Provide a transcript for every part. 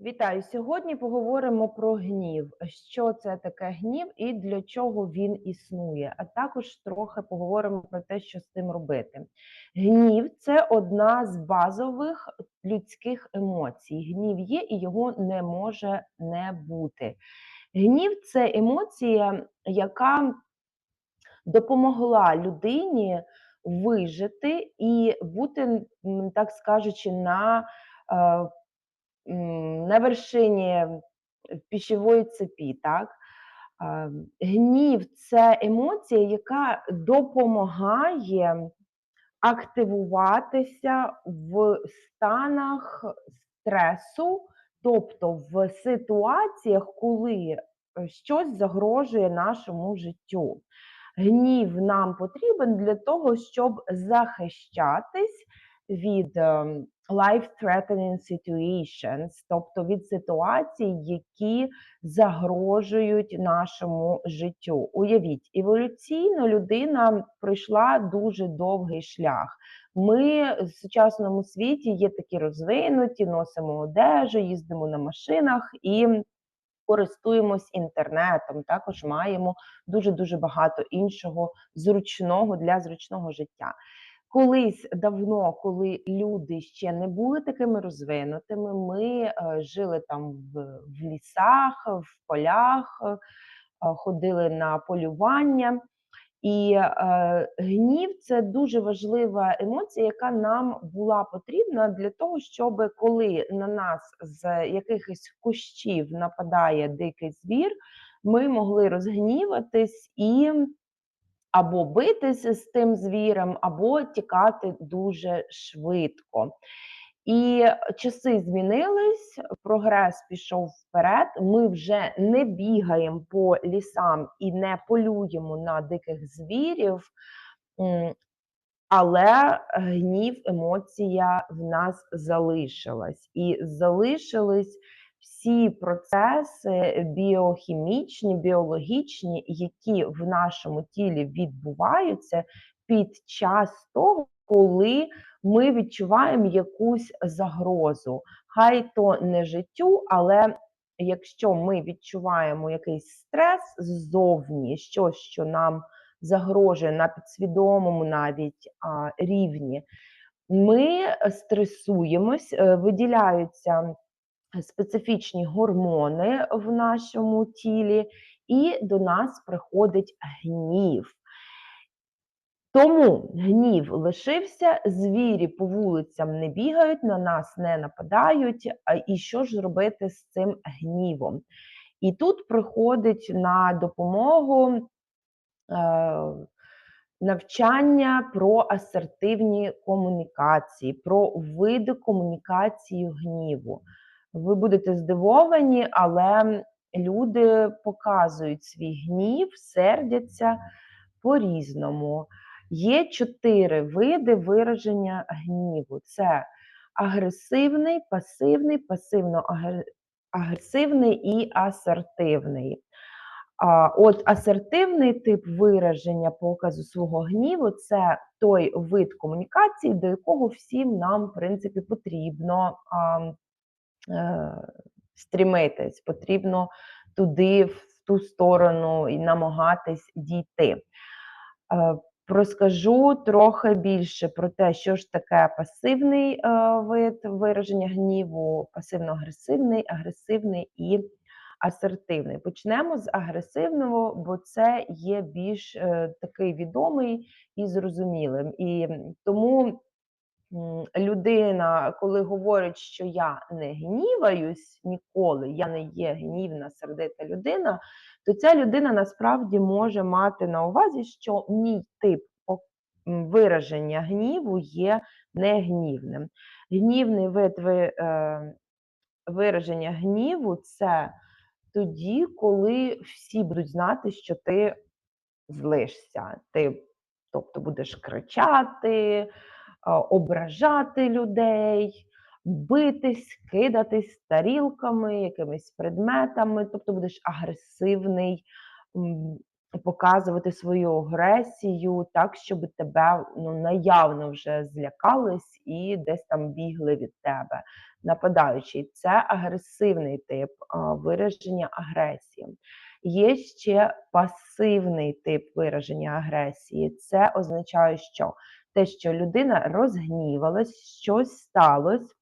Вітаю! Сьогодні поговоримо про гнів. Що це таке гнів і для чого він існує, а також трохи поговоримо про те, що з цим робити. Гнів це одна з базових людських емоцій. Гнів є і його не може не бути. Гнів це емоція, яка допомогла людині вижити і бути, так скажучи, на е, на вершині пищевої цепі, так? Гнів це емоція, яка допомагає активуватися в станах стресу, тобто в ситуаціях, коли е, щось загрожує нашому життю. Гнів нам потрібен для того, щоб захищатись від ем, life-threatening situations, тобто від ситуацій, які загрожують нашому життю. Уявіть, еволюційно людина пройшла дуже довгий шлях. Ми в сучасному світі є такі розвинуті, носимо одежу, їздимо на машинах і. Користуємось інтернетом, також маємо дуже дуже багато іншого зручного для зручного життя. Колись давно, коли люди ще не були такими розвинутими, ми е, жили там в, в лісах, в полях, е, ходили на полювання. І е, гнів це дуже важлива емоція, яка нам була потрібна для того, щоб коли на нас з якихось кущів нападає дикий звір, ми могли розгніватись і або битися з тим звіром, або тікати дуже швидко. І часи змінились, прогрес пішов вперед. Ми вже не бігаємо по лісам і не полюємо на диких звірів, але гнів, емоція в нас залишилась. І залишились всі процеси біохімічні, біологічні, які в нашому тілі відбуваються під час того, коли ми відчуваємо якусь загрозу. Хай то не життю, але якщо ми відчуваємо якийсь стрес ззовні, щось, що нам загрожує на підсвідомому навіть а, рівні, ми стресуємось, е, виділяються специфічні гормони в нашому тілі, і до нас приходить гнів. Тому гнів лишився, звірі по вулицям не бігають, на нас не нападають. І що ж зробити з цим гнівом? І тут приходить на допомогу е, навчання про асертивні комунікації, про види комунікації гніву. Ви будете здивовані, але люди показують свій гнів, сердяться по-різному. Є чотири види вираження гніву: це агресивний, пасивний, пасивно-агресивний і асертивний. От асертивний тип вираження показу свого гніву це той вид комунікації, до якого всім нам, в принципі, потрібно стрімитись, потрібно туди, в ту сторону і намагатись дійти. Е, розкажу трохи більше про те, що ж таке пасивний е, вид вираження гніву, пасивно-агресивний, агресивний і асертивний. Почнемо з агресивного, бо це є більш такий відомий і зрозумілим. І тому людина, коли говорить, що я не гніваюсь ніколи, я не є гнівна, сердита людина, то ця людина насправді може мати на увазі, що мій тип вираження гніву є негнівним. Гнівний вид е, вираження гніву це тоді, коли всі будуть знати, що ти злишся, ти, тобто будеш кричати ображати людей, битись, кидатись тарілками, якимись предметами, тобто будеш агресивний показувати свою агресію так, щоб тебе ну, наявно вже злякались і десь там бігли від тебе. Нападаючий це агресивний тип вираження агресії. Є ще пасивний тип вираження агресії. Це означає, що те, що людина розгнівалась, щось сталося.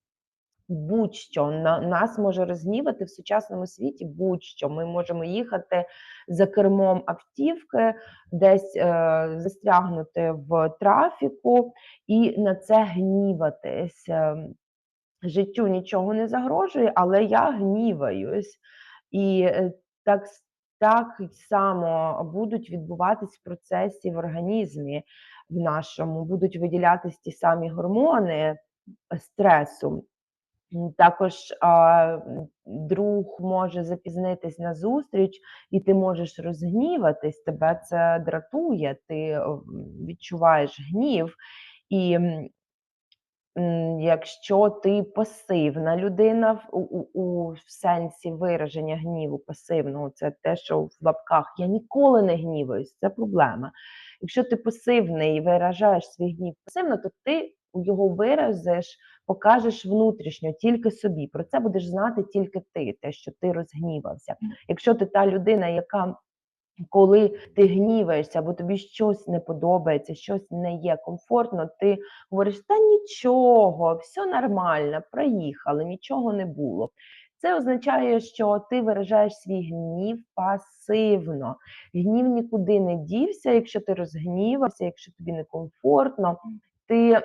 Будь-що на нас може розгнівати в сучасному світі. Будь-що ми можемо їхати за кермом автівки, десь е, застрягнути в трафіку і на це гніватись. Ем, життю нічого не загрожує, але я гніваюсь. І е, так так само будуть відбуватись процеси в організмі в нашому, будуть виділятись ті самі гормони е, стресу. Також а, друг може запізнитись на зустріч, і ти можеш розгніватись, тебе це дратує, ти відчуваєш гнів. І якщо ти пасивна людина у, у, у сенсі вираження гніву пасивного, це те, що в лапках я ніколи не гніваюсь, це проблема. Якщо ти пасивний і виражаєш свій гнів пасивно, то ти його виразиш, покажеш внутрішньо тільки собі. Про це будеш знати тільки ти, те, що ти розгнівався. Якщо ти та людина, яка коли ти гніваєшся, або тобі щось не подобається, щось не є комфортно, ти говориш, та нічого, все нормально, проїхали, нічого не було. Це означає, що ти виражаєш свій гнів пасивно. Гнів нікуди не дівся, якщо ти розгнівався, якщо тобі некомфортно, ти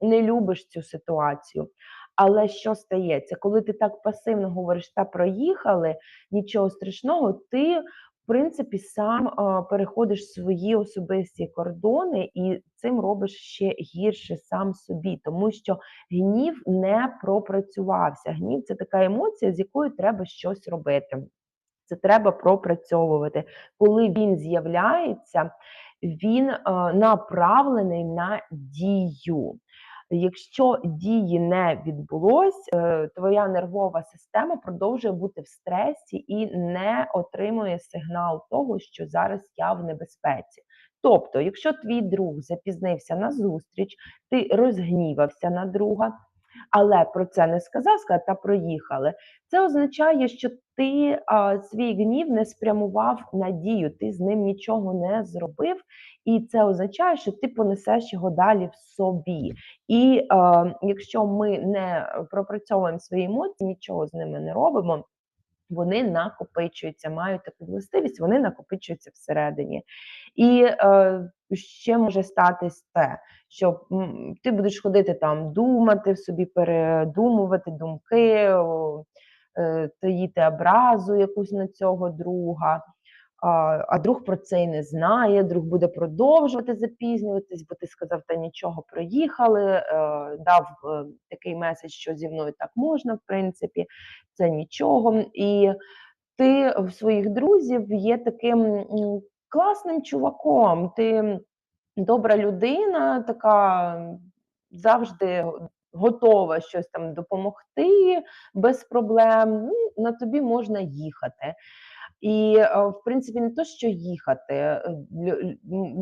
не любиш цю ситуацію. Але що стається, коли ти так пасивно говориш та проїхали, нічого страшного, ти принципі, сам переходиш свої особисті кордони і цим робиш ще гірше сам собі, тому що гнів не пропрацювався. Гнів це така емоція, з якою треба щось робити. Це треба пропрацьовувати. Коли він з'являється, він направлений на дію. Якщо дії не відбулось, е, твоя нервова система продовжує бути в стресі і не отримує сигнал того, що зараз я в небезпеці. Тобто, якщо твій друг запізнився на зустріч, ти розгнівався на друга, але про це не сказав, сказав, та проїхали. Це означає, що ти а, свій гнів не спрямував на дію, ти з ним нічого не зробив, і це означає, що ти понесеш його далі в собі. І а, якщо ми не пропрацьовуємо свої емоції, нічого з ними не робимо. Вони накопичуються, мають таку властивість, вони накопичуються всередині. І е, ще може статись те, що м, ти будеш ходити там, думати в собі, передумувати думки, е, таїти образу якусь на цього друга. А друг про це і не знає, друг буде продовжувати запізнюватись, бо ти сказав, та нічого проїхали, е, дав е, такий меседж, що зі мною так можна, в принципі, це нічого. І ти в своїх друзів є таким класним чуваком, ти добра людина, така завжди готова щось там допомогти без проблем. Ну, На тобі можна їхати. І, е, в принципі, не то, що їхати. Е,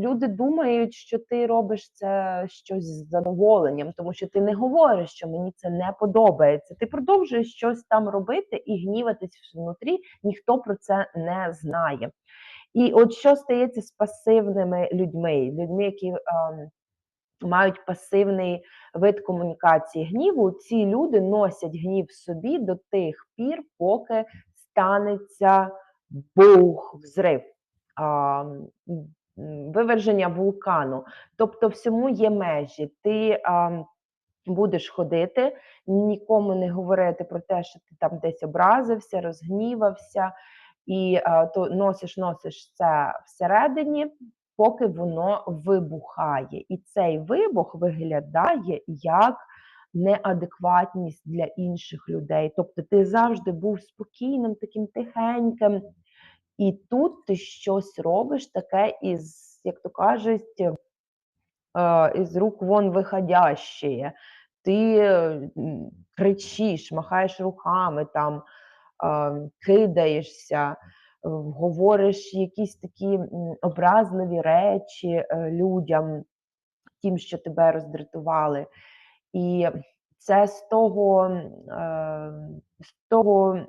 люди думають, що ти робиш це щось з задоволенням, тому що ти не говориш, що мені це не подобається. Ти продовжуєш щось там робити і гніватись внутрі, ніхто про це не знає. І от що стається з пасивними людьми, людьми, які е, мають пасивний вид комунікації гніву, ці люди носять гнів собі до тих пір, поки станеться бух, взрив, виверження вулкану. Тобто, всьому є межі. Ти будеш ходити, нікому не говорити про те, що ти там десь образився, розгнівався, і то носиш, носиш це всередині. Поки воно вибухає, і цей вибух виглядає як неадекватність для інших людей. Тобто ти завжди був спокійним, таким тихеньким, і тут ти щось робиш таке із, як то кажуть, е, із рук вон виходяще. Ти кричиш, махаєш руками, там, кидаєшся. говориш якісь такі образливі речі е, людям, тим, що тебе роздратували. І це з того, е, з того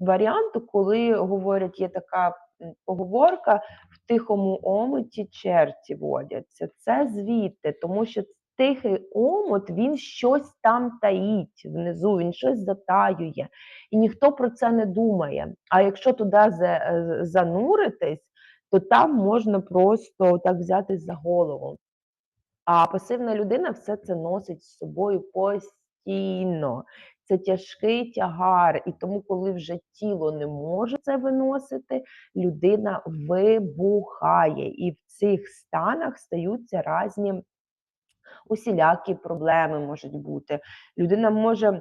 варіанту, коли говорять, є така поговорка в тихому омуті черті водяться. Це звідти, тому що тихий омут, він щось там таїть внизу, він щось затаює, і ніхто про це не думає. А якщо туди е, зануритись, то там можна просто так взяти за голову. А пасивна людина все це носить з собою постійно. Це тяжкий тягар, і тому, коли вже тіло не може це виносити, людина вибухає. І в цих станах стаються різні усілякі проблеми можуть бути. Людина може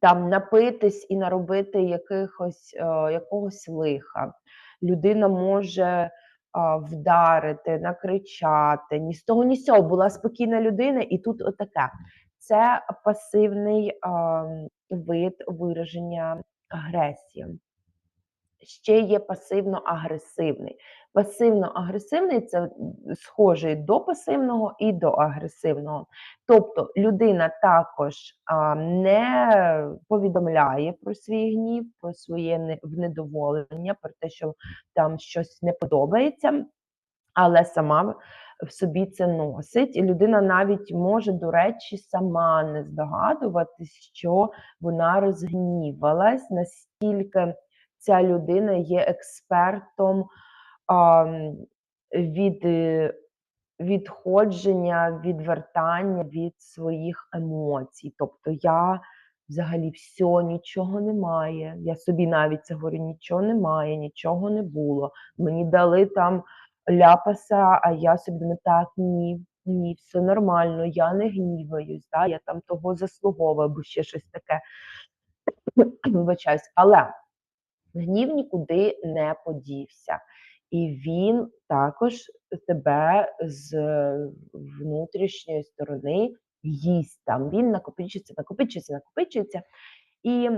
там напитись і наробити якихось, е, якогось лиха. Людина може вдарити, накричати. Ні з того, ні з цього була спокійна людина, і тут отаке. Це пасивний вид вираження агресії ще є пасивно-агресивний. Пасивно-агресивний це схожий до пасивного і до агресивного. Тобто людина також а, не повідомляє про свій гнів, про своє внедоволення, про те, що там щось не подобається, але сама в собі це носить. І людина навіть може, до речі, сама не здогадуватись, що вона розгнівалась настільки ця людина є експертом а, від е, відходження, відвертання від своїх емоцій. Тобто я взагалі все, нічого немає. Я собі навіть це говорю, нічого немає, нічого не було. Мені дали там ляпаса, а я собі думаю, так, ні. Ні, все нормально, я не гніваюсь, да, я там того заслуговую, або ще щось таке. Вибачаюсь. Але гнів нікуди не подівся. І він також тебе з внутрішньої сторони їсть там. Він накопичується, накопичується, накопичується. І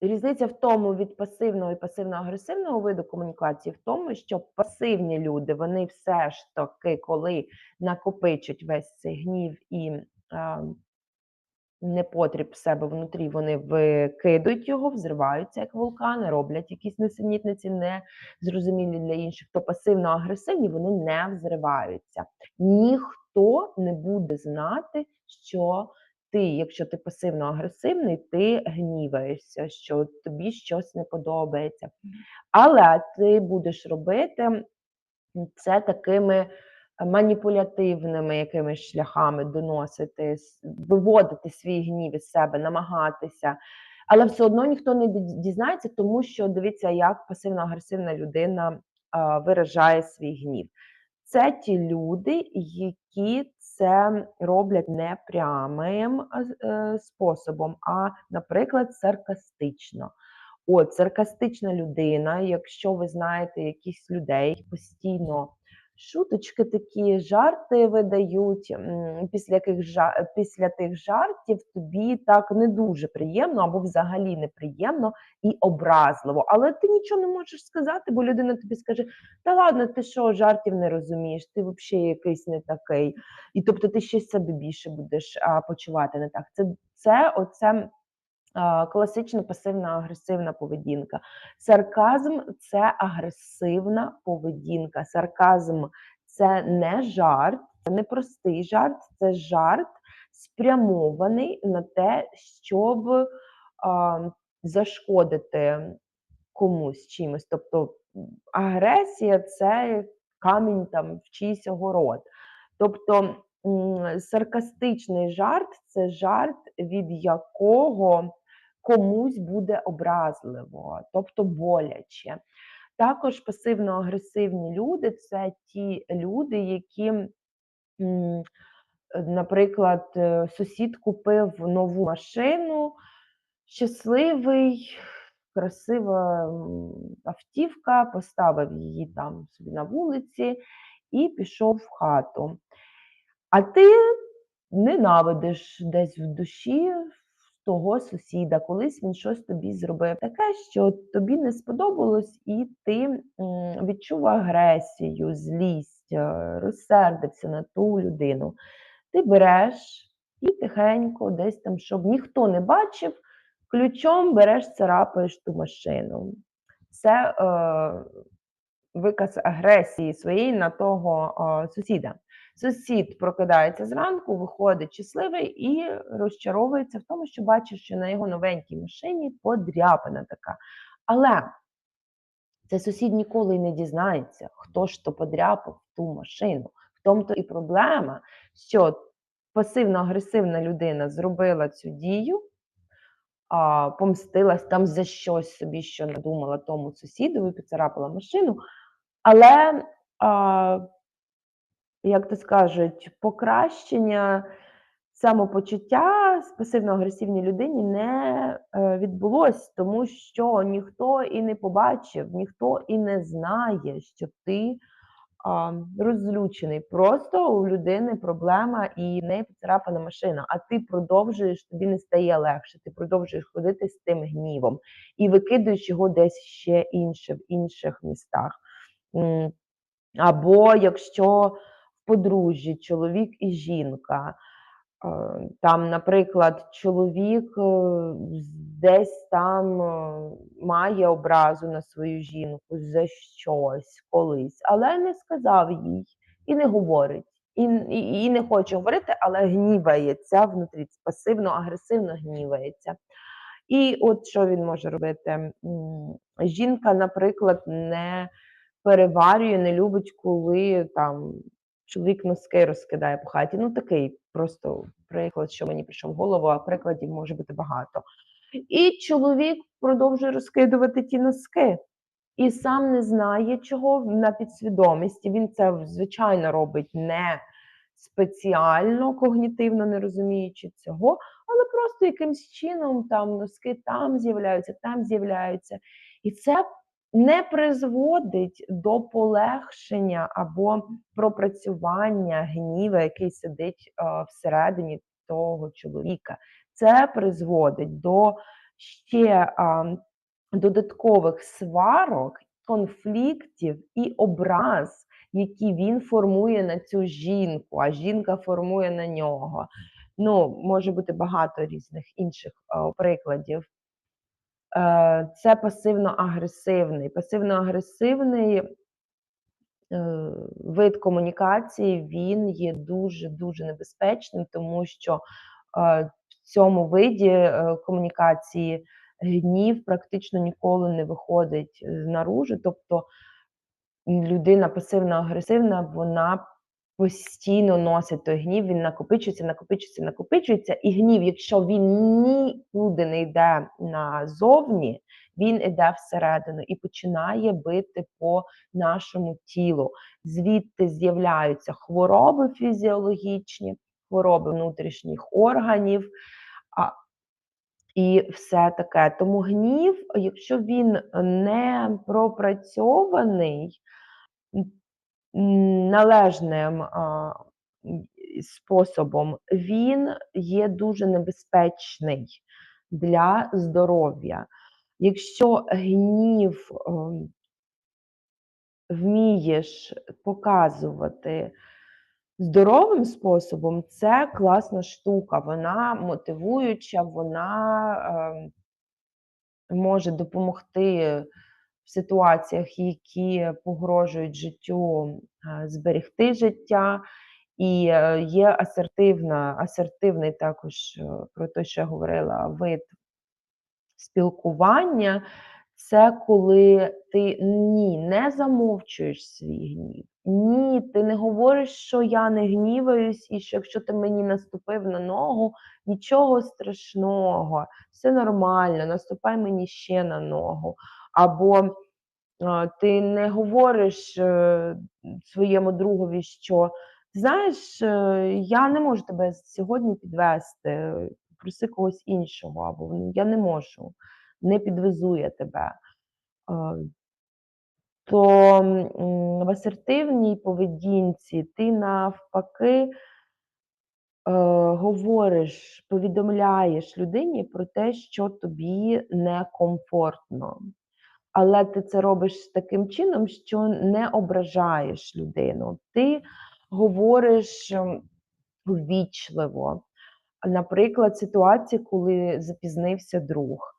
різниця в тому від пасивного і пасивно-агресивного виду комунікації в тому, що пасивні люди, вони все ж таки, коли накопичать весь цей гнів і непотріб в себе внутрі, вони викидують його, взриваються як вулкани, роблять якісь несенітниці, незрозумілі для інших, то пасивно-агресивні вони не взриваються. Ніхто не буде знати, що ти, якщо ти пасивно-агресивний, ти гніваєшся, що тобі щось не подобається. Але ти будеш робити це такими маніпулятивними якимись шляхами доносити, виводити свій гнів із себе, намагатися. Але все одно ніхто не дізнається, тому що дивіться, як пасивно-агресивна людина виражає свій гнів. Це ті люди, які це роблять не прямим е, способом, а, наприклад, саркастично. От, саркастична людина, якщо ви знаєте якісь людей постійно Шуточки такі, жарти видають, після яких після тих жартів тобі так не дуже приємно або взагалі неприємно і образливо. Але ти нічого не можеш сказати, бо людина тобі скаже: Та ладно, ти що, жартів не розумієш, ти взагалі якийсь не такий. І тобто ти ще себе більше будеш а, почувати не так. Це це оце класична пасивна агресивна поведінка. Сарказм це агресивна поведінка. Сарказм це не жарт, це не простий жарт, це жарт спрямований на те, щоб зашкодити комусь чимось. Тобто агресія це камінь там в чийсь огород. Тобто саркастичний жарт це жарт, від якого комусь буде образливо, тобто боляче. Також пасивно-агресивні люди це ті люди, які, наприклад, е, сусід купив нову машину, щасливий, красива автівка, поставив її там собі на вулиці і пішов в хату. А ти ненавидиш десь в душі того сусіда. Колись він щось тобі зробив таке, що тобі не сподобалось, і ти відчув агресію, злість, е, розсердився на ту людину. Ти береш і тихенько, десь там, щоб ніхто не бачив, ключом береш, царапаєш ту машину. Це е, виказ агресії своєї на того е, сусіда. Сусід прокидається зранку, виходить щасливий і розчаровується в тому, що бачить, що на його новенькій машині подряпина така. Але цей сусід ніколи не дізнається, хто ж то подряпав ту машину. В тому то і проблема, що пасивно-агресивна людина зробила цю дію, а, помстилась там за щось собі, що надумала тому сусідові, поцарапала машину. Але, а, як то скажуть, покращення самопочуття з пасивно-агресивній людині не е, відбулось, тому що ніхто і не побачив, ніхто і не знає, що ти а, розлючений. Просто у людини проблема і в неї поцарапана машина, а ти продовжуєш, тобі не стає легше, ти продовжуєш ходити з тим гнівом і викидуєш його десь ще інше, в інших містах. Або якщо в подружжі чоловік і жінка, е, там, наприклад, чоловік е, десь там е, має образу на свою жінку за щось колись, але не сказав їй і не говорить, і, і, і не хоче говорити, але гнівається внутрі, пасивно-агресивно гнівається. І от що він може робити? Жінка, наприклад, не переварює, не любить, коли там чоловік носки розкидає по хаті. Ну, такий просто приклад, що мені прийшов в голову, а прикладів може бути багато. І чоловік продовжує розкидувати ті носки. І сам не знає, чого на підсвідомості. Він це звичайно робить не спеціально, когнітивно не розуміючи цього, але просто якимсь чином там носки там з'являються, там з'являються. І це не призводить до полегшення або пропрацювання гніва, який сидить е, всередині того чоловіка. Це призводить до ще додаткових сварок, конфліктів і образ, які він формує на цю жінку, а жінка формує на нього. Ну, може бути багато різних інших е, прикладів. Е, Це пасивно-агресивний. Пасивно-агресивний е, вид комунікації він є дуже дуже небезпечним, тому що е, в цьому виді комунікації гнів практично ніколи не виходить наружу. Тобто людина пасивно-агресивна, вона постійно носить той гнів, він накопичується, накопичується, накопичується. І гнів, якщо він нікуди не йде назовні, він іде всередину і починає бити по нашому тілу. Звідти з'являються хвороби фізіологічні, хвороби внутрішніх органів. А, і все таке. Тому гнів, якщо він не пропрацьований належним способом, він є дуже небезпечний для здоров'я. Якщо гнів ем, вмієш показувати здоровим способом, це класна штука. Вона мотивуюча, вона ем, може допомогти в ситуаціях, які погрожують життю, е, зберегти життя. І е, є асертивна, асертивний також е, про те, що я говорила, вид спілкування. Це коли ти ні, не замовчуєш свій гнів. Ні, ти не говориш, що я не гніваюсь, і що якщо ти мені наступив на ногу, нічого страшного, все нормально, наступай мені ще на ногу. Або ти не говориш е, своєму другові, що знаєш, е, я не можу тебе сьогодні підвести, проси когось іншого, або «Ну, я не можу, не підвезу я тебе. То в асертивній поведінці ти навпаки е, говориш, повідомляєш людині про те, що тобі некомфортно. Але ти це робиш таким чином, що не ображаєш людину. Ти говориш ем, ввічливо. Наприклад, ситуація, коли запізнився друг.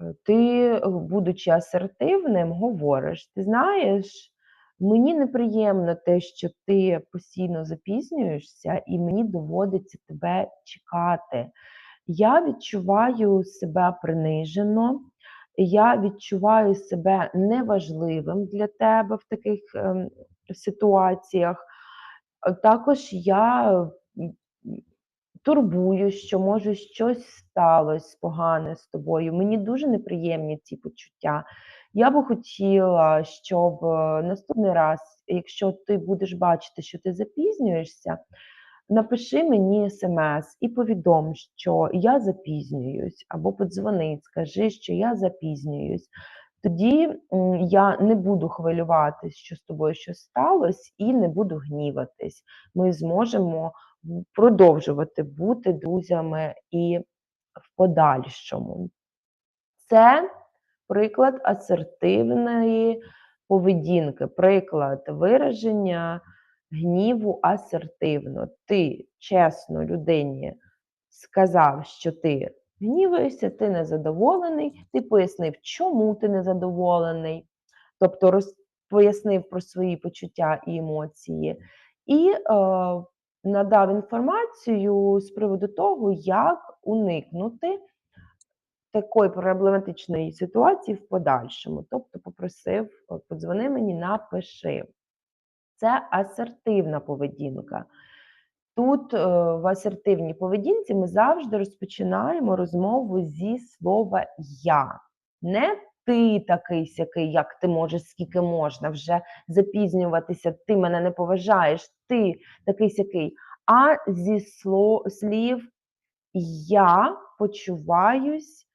Е, ти, будучи асертивним, говориш: "Ти знаєш, мені неприємно те, що ти постійно запізнюєшся, і мені доводиться тебе чекати. Я відчуваю себе принижено, я відчуваю себе неважливим для тебе в таких, ем, ситуаціях. Е, також я, м, що може щось сталось погане з тобою. Мені дуже неприємні ці почуття. Я би хотіла, щоб е, наступний раз, якщо ти будеш бачити, що ти запізнюєшся, напиши мені смс і повідом, що я запізнююсь, або подзвони, скажи, що я запізнююсь. Тоді я не буду хвилюватись, що з тобою щось сталося, і не буду гніватись. Ми зможемо продовжувати бути друзями і в подальшому. Це приклад асертивної поведінки, приклад вираження гніву асертивно. Ти чесно людині сказав, що ти гніваєшся, ти незадоволений, ти пояснив, чому ти незадоволений, тобто роз, пояснив про свої почуття і емоції, і е, надав інформацію з приводу того, як уникнути такої проблематичної ситуації в подальшому. Тобто попросив, подзвони мені, напиши. Це асертивна поведінка. Тут е, в асертивній поведінці ми завжди розпочинаємо розмову зі слова я. Не ти такий сякий, як ти можеш, скільки можна вже запізнюватися, ти мене не поважаєш, ти такий сякий. А зі сло- слів я почуваюсь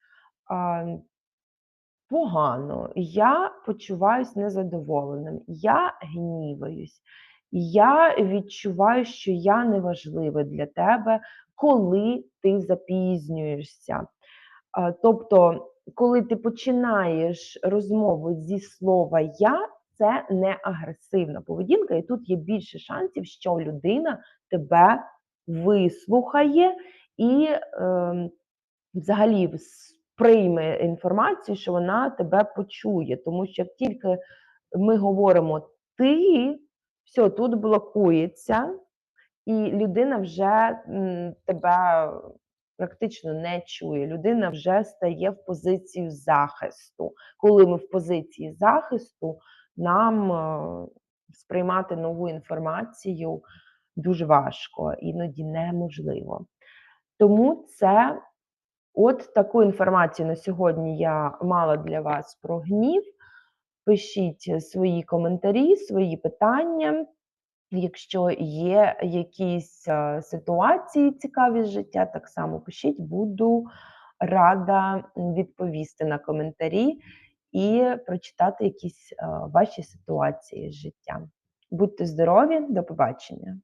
погано, я почуваюсь незадоволеним, я гніваюсь, я відчуваю, що я неважливий для тебе, коли ти запізнюєшся. Тобто, коли ти починаєш розмову зі слова я, це не агресивна поведінка, і тут є більше шансів, що людина тебе вислухає і е, взагалі прийме інформацію, що вона тебе почує. Тому що як тільки ми говоримо ти, все, тут блокується, і людина вже тебе практично не чує. Людина вже стає в позицію захисту. Коли ми в позиції захисту, нам е, сприймати нову інформацію дуже важко, іноді неможливо. Тому це от таку інформацію на сьогодні я мала для вас про гнів. Пишіть свої коментарі, свої питання. Якщо є якісь е, ситуації цікаві з життя, так само пишіть, буду рада відповісти на коментарі і прочитати якісь е, ваші ситуації з життя. Будьте здорові, до побачення!